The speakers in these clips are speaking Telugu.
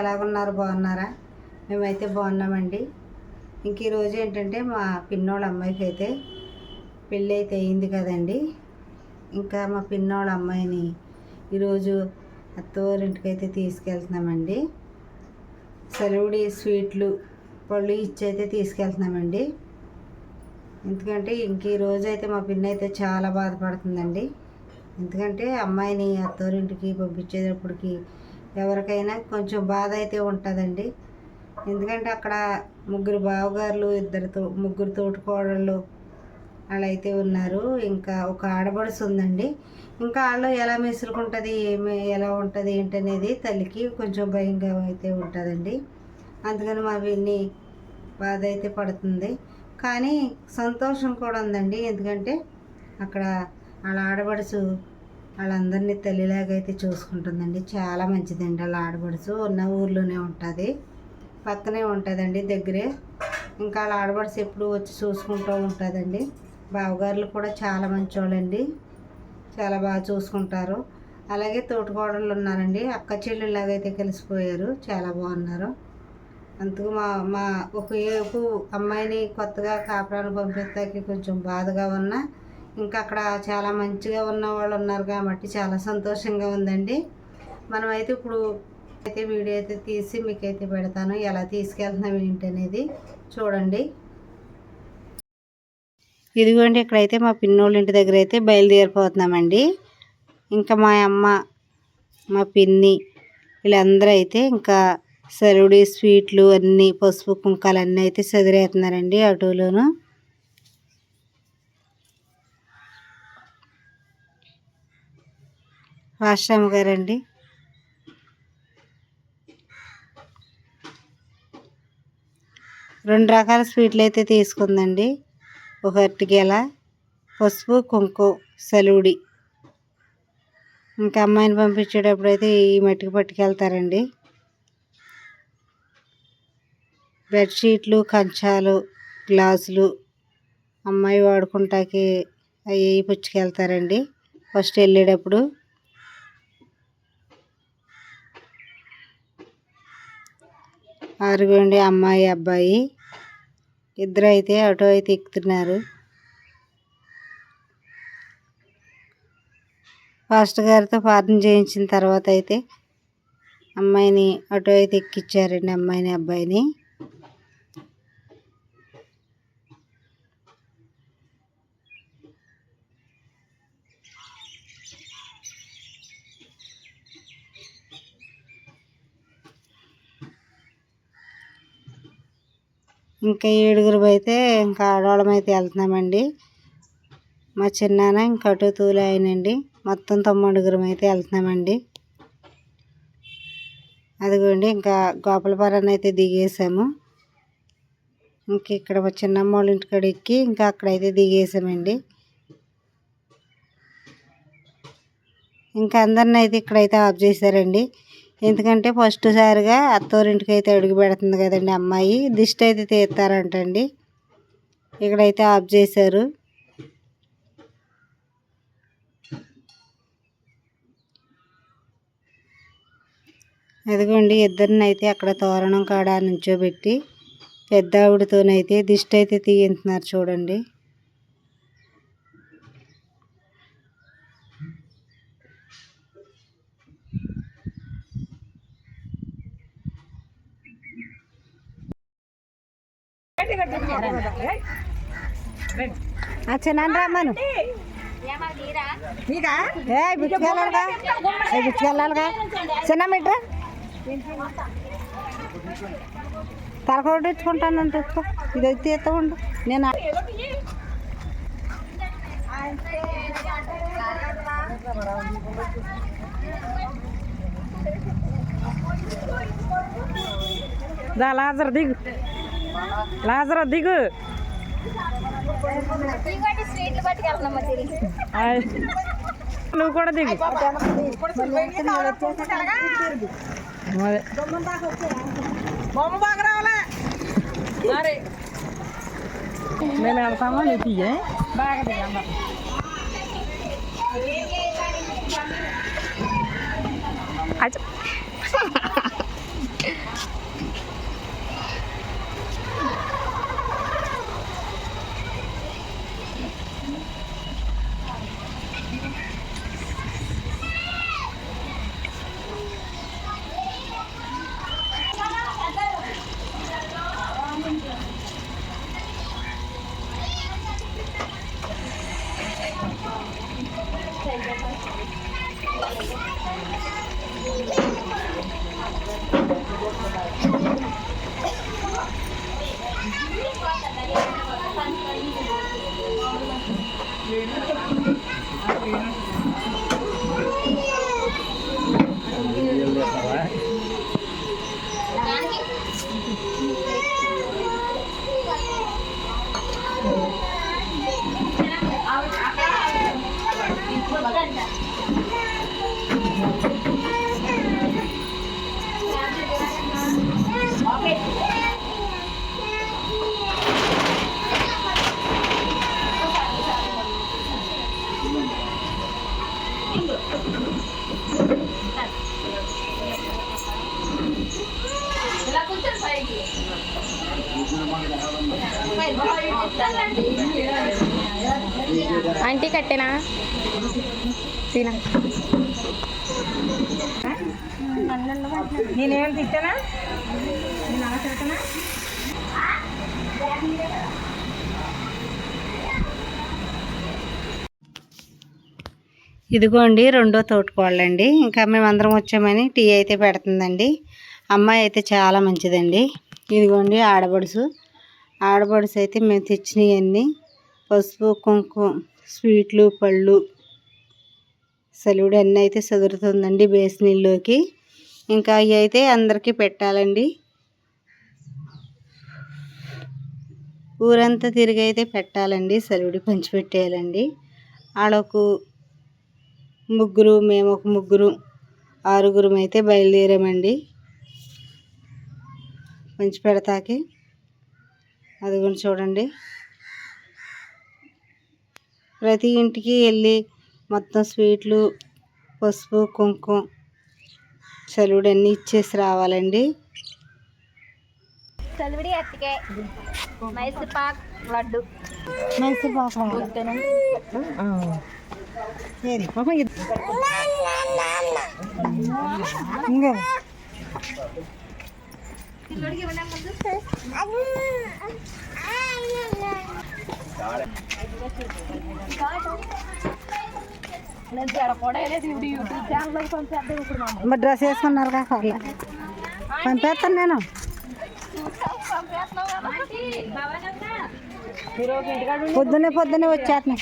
ఎలాగున్నారు? బాగున్నారా? మేమైతే బాగున్నామండి. ఇంక ఈరోజు ఏంటంటే మా పిన్నోళ్ళ అమ్మాయికి అయితే పెళ్ళి అయితే అయింది కదండి. ఇంకా మా పిన్నోళ్ళ అమ్మాయిని ఈరోజు అత్తవారింటికి అయితే తీసుకెళ్తున్నామండి. సెలవుడి స్వీట్లు పళ్ళు ఇచ్చి అయితే తీసుకెళ్తున్నామండి. ఎందుకంటే ఇంక ఈ అయితే మా పిన్ని అయితే చాలా బాధపడుతుందండి. ఎందుకంటే అమ్మాయిని అత్తవారింటికి పంపించేటప్పటికి ఎవరికైనా కొంచెం బాధ అయితే ఉంటుందండి. ఎందుకంటే అక్కడ ముగ్గురు బావగారులు ఇద్దరు తో ముగ్గురు తోటికోడళ్ళు అలా అయితే ఉన్నారు. ఇంకా ఒక ఆడబడుసు ఉందండి. ఇంకా వాళ్ళు ఎలా మెసులుకుంటుంది ఏమి ఎలా ఉంటుంది ఏంటనేది తల్లికి కొంచెం భయంగా అయితే ఉంటుందండి. అందుకని మా విన్ని బాధ అయితే పడుతుంది. కానీ సంతోషం కూడా ఉందండి. ఎందుకంటే అక్కడ వాళ్ళ ఆడబడుసు వాళ్ళందరినీ తల్లిలాగా అయితే చూసుకుంటుందండి. చాలా మంచిదండి వాళ్ళ ఆడబడుచు. ఉన్న ఊర్లోనే ఉంటుంది. పక్కనే ఉంటుందండి దగ్గరే. ఇంకా వాళ్ళ ఆడబడుచు ఎప్పుడు వచ్చి చూసుకుంటూ ఉంటుందండి. బావగారులు కూడా చాలా మంచోళ్ళండి. చాలా బాగా చూసుకుంటారు. అలాగే తోటికోడళ్ళు ఉన్నారండి. అక్క చెల్లెళ్ళలాగా అయితే కలిసిపోయారు. చాలా బాగున్నారు. అందుకు మా మా ఒక అమ్మాయిని కొత్తగా కాపురాన్ని పంపిస్తాకి కొంచెం బాధగా ఉన్నా ఇంకా అక్కడ చాలా మంచిగా ఉన్న వాళ్ళు ఉన్నారు కాబట్టి చాలా సంతోషంగా ఉందండి. మనమైతే ఇప్పుడు అయితే వీడియో అయితే తీసి మీకైతే పెడతాను. ఎలా తీసుకెళ్తున్నాం ఏంటి అనేది చూడండి. ఇదిగోండి ఇక్కడైతే మా పిన్నోళ్ళ ఇంటి దగ్గర అయితే బయలుదేరిపోతున్నామండి. ఇంకా మా అమ్మ మా పిన్ని వీళ్ళందరూ అయితే ఇంకా సరుడి స్వీట్లు అన్నీ పసుపు కుంకాలు అన్నీ అయితే చదిరేస్తున్నారండి ఆటోలోను. రాష్ట్రమ్మ గారండి. రెండు రకాల స్వీట్లు అయితే తీసుకుందండి. ఒక గెల పసుపు కుంకుమ సలుడి. ఇంకా అమ్మాయిని పంపించేటప్పుడు అయితే ఈ మట్టికి పట్టుకెళ్తారండి. బెడ్షీట్లు కంచాలు గ్లాసులు అమ్మాయి వాడుకుంటాకి అవి పుచ్చుకెళ్తారండి. ఫస్ట్ వెళ్ళేటప్పుడు ఆరుగుండి అమ్మాయి అబ్బాయి ఇద్దరు అయితే అటో అయితే ఎక్కుతున్నారు. ఫాస్ట్ గారితో ప్రార్థన చేయించిన తర్వాత అయితే అమ్మాయిని అటో అయితే ఎక్కిచ్చారండి అమ్మాయిని అబ్బాయిని. ఇంకా ఏడుగురు అయితే ఇంకా ఆడవాళ్ళం అయితే వెళ్తున్నామండి. మా చిన్నాన్న ఇంకా అటు తూలి ఆయనండి. మొత్తం తొమ్మిడుగురం అయితే వెళ్తున్నామండి. అదిగోండి ఇంకా గోపాలపురాన్ని అయితే దిగేసాము. ఇంక ఇక్కడ మా చిన్నమ్మ వాళ్ళ ఇంటికాడ ఎక్కి ఇంకా అక్కడైతే దిగేసామండి. ఇంకా అందరిని అయితే ఇక్కడైతే ఆఫ్ చేశారండి. ఎందుకంటే ఫస్ట్ సారిగా అత్తవారింటికి అయితే అడుగు పెడుతుంది కదండి అమ్మాయి. దిష్టి అయితే తీస్తారంటండి. ఇక్కడైతే ఆఫ్ చేశారు. అదిగోండి ఇద్దరిని అయితే అక్కడ తోరణం కాడ నుంచోబెట్టి పెద్ద ఆవిడతోనైతే దిష్టి అయితే తీయించున్నారు చూడండి. చిన్న రమ్మను ఏ బిచ్చుకెళ్ళాలిగా ఏ బిచ్చుకెళ్ళాలిగా చిన్న మీటర్ తలకొట్టి ఇచ్చుకుంటానంటే ఇచ్చుకో ఇది అయితే ఎత్తకుండు నేను దా లాజర్ దిగు. లాజర్ దిగు. నువ్వు కూడా దిగు. మేము వెళ్తామా? నువ్వు తీయే? బాగా దిగమ్మ. Thank you. ఆంటీ కట్టేనా? తిన. నేనేం తిట్టానా? నేను అలా తిడతానా ఇదిగోండి రెండో తోటికోళ్ళండి. ఇంకా మేమందరం వచ్చామని టీ అయితే పెడుతుందండి. అమ్మాయి అయితే చాలా మంచిదండి. ఇదిగోండి ఆడబడుసు. ఆడబడుసు అయితే మేము తెచ్చినవన్నీ పసుపు కుంకుమ స్వీట్లు పళ్ళు సలివిడు అన్నీ అయితే చదురుతుందండి బేసినీళ్ళలోకి ఇంకా అవి అయితే అందరికీ పెట్టాలండి. ఊరంతా తిరిగి అయితే పెట్టాలండి సలువుడి పంచిపెట్టేయాలండి. ఆడొక ముగ్గురు మేము ఒక ముగ్గురు ఆరుగురం అయితే బయలుదేరామండి. పంచి పెడతాకి అది కూడా చూడండి. ప్రతి ఇంటికి వెళ్ళి మొత్తం స్వీట్లు పసుపు కుంకుమ చలువుడు అన్నీ ఇచ్చేసి రావాలండి. చలివిడి అత్తికే మైసూర్ పాక్ లడ్డు. మైసూర్ పాకం సరే ఇంకా? మరి డ్రెస్ కదా పర్లే పంపేస్తాను నేను. పొద్దునే పొద్దునే వచ్చేస్తున్నా.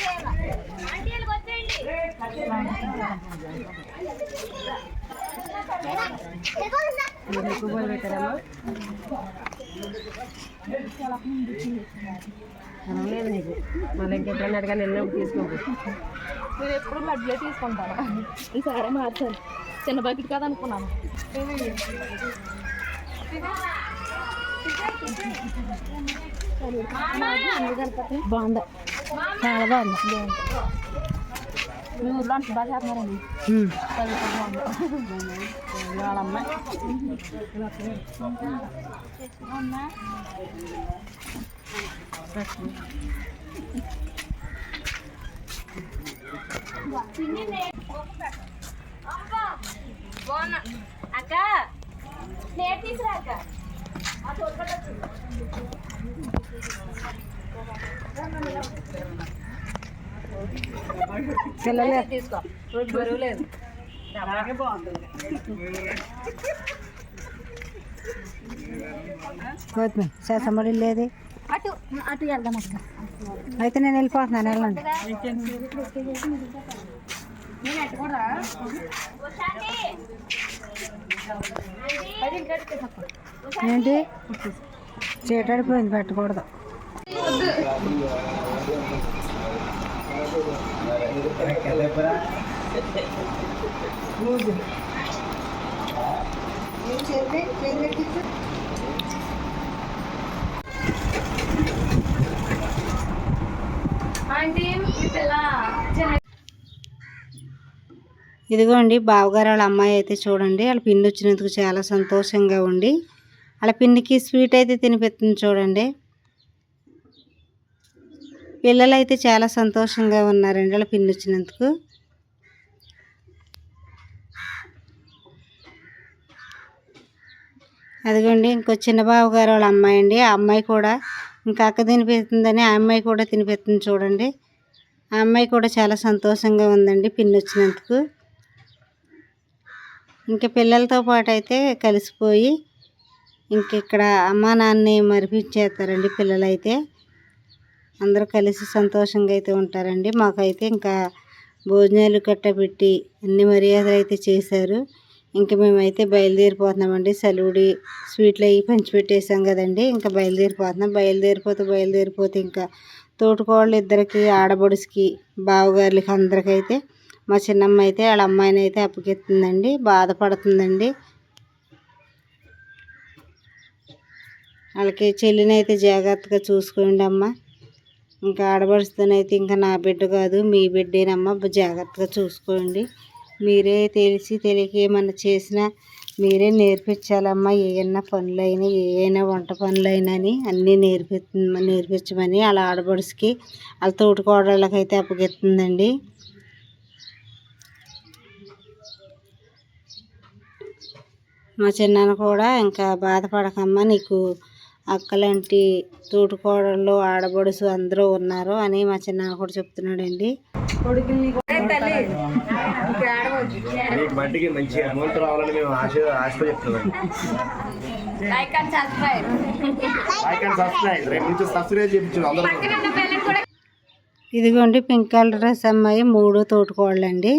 పొద్దున్నే వచ్చేస్తున్నాయి మళ్ళీ ఇంకెప్పుడైనా అడగాలి వెళ్ళినప్పుడు మీరు ఎప్పుడు లడ్డులే తీసుకుంటారా? ఈసారి మార్చాలి. చిన్న బకెట్ కాదు అనుకున్నాను. బాగుంది? చాలా బాగుంది. మీ ఊర్లో అంత బాగా చేస్తున్నారండి ఉమ్. వాళ్ళ అమ్మాయి అక్క ప్లేట్ తీసురా అక్క పిల్లలే తీసుకో. బరువు లేదు. అటు అటు వెళ్దాం అక్క. అయితే నేను వెళ్ళిపోతున్నాను వెళ్ళండి. ఏంటి? చీటాడిపోయింది పెట్టకూడదు ఆంటీ మీ పిల్ల చిన్న ఇదిగోండి బావగారు వాళ్ళ అమ్మాయి అయితే చూడండి వాళ్ళ పిన్ని వచ్చినందుకు చాలా సంతోషంగా ఉండి వాళ్ళ పిన్నికి స్వీట్ అయితే తినిపిస్తుంది చూడండి. పిల్లలు అయితే చాలా సంతోషంగా ఉన్నారు. ఎండల పిన్ని వచ్చినందుకు. అదిగోండి ఇంకో చిన్న బాబు గారు వాళ్ళ అమ్మాయి అండి. ఆ అమ్మాయి కూడా ఇంకా అక్క తినిపిస్తుందని ఆ అమ్మాయి కూడా తినిపిస్తుంది చూడండి. ఆ అమ్మాయి కూడా చాలా సంతోషంగా ఉందండి పిన్ని వచ్చినందుకు. ఇంకా పిల్లలతో పాటు అయితే కలిసిపోయి ఇంక ఇక్కడ అమ్మా నాన్నని మరిపించేస్తారండి పిల్లలైతే. అందరూ కలిసి సంతోషంగా అయితే ఉంటారండి. మాకైతే ఇంకా భోజనాలు కట్ట పెట్టి అన్ని మర్యాదలు అయితే చేశారు. ఇంకా మేమైతే బయలుదేరిపోతున్నామండి. సలుడి స్వీట్లు అవి పంచిపెట్టేసాం కదండి. ఇంకా బయలుదేరిపోతున్నాం. బయలుదేరిపోతే బయలుదేరిపోతే ఇంకా తోటికోళ్ళు ఇద్దరికి ఆడబడుసుకి బావగారులకి అందరికైతే మా చిన్నమ్మ అయితే వాళ్ళ అమ్మాయిని అయితే అప్పగిస్తుందండి. బాధపడుతుందండి. వాళ్ళకి చెల్లిని అయితే జాగ్రత్తగా చూసుకోండి అమ్మ. ఇంకా ఆడబడుచుతోనైతే ఇంకా నా బిడ్డ కాదు మీ బిడ్డేనమ్మా. జాగ్రత్తగా చూసుకోండి. మీరే తెలిసి తెలియక ఏమన్నా చేసినా మీరే నేర్పించాలమ్మా. ఏమన్నా పనులైనా ఏమైనా వంట పనులైనా అని అన్నీ నేర్పి నేర్పించమని అలా ఆడబడుసుకి వాళ్ళ తోటికోడళ్ళకైతే అప్పగిస్తుందండి. మా చిన్నాన్న కూడా ఇంకా బాధపడకమ్మా. నీకు అక్కలాంటి తోటికోడళ్ళు ఆడబడుసు అందరూ ఉన్నారు అని మా చిన్నాన్న కూడా చెప్తున్నాడండి. నీకు మట్టికి మంచి అమౌంట్ రావాలని మేము ఆశ ఆశతో చెప్తున్నాం. లైక్ అండ్ సబ్స్క్రైబ్ రేపు నుంచి సబ్స్క్రైబ్ చేయించు అందరూ. ఇదిగోండి పింక్ కలర్ డ్రెస్ అమ్మాయి మూడు తోటికోళ్ళండి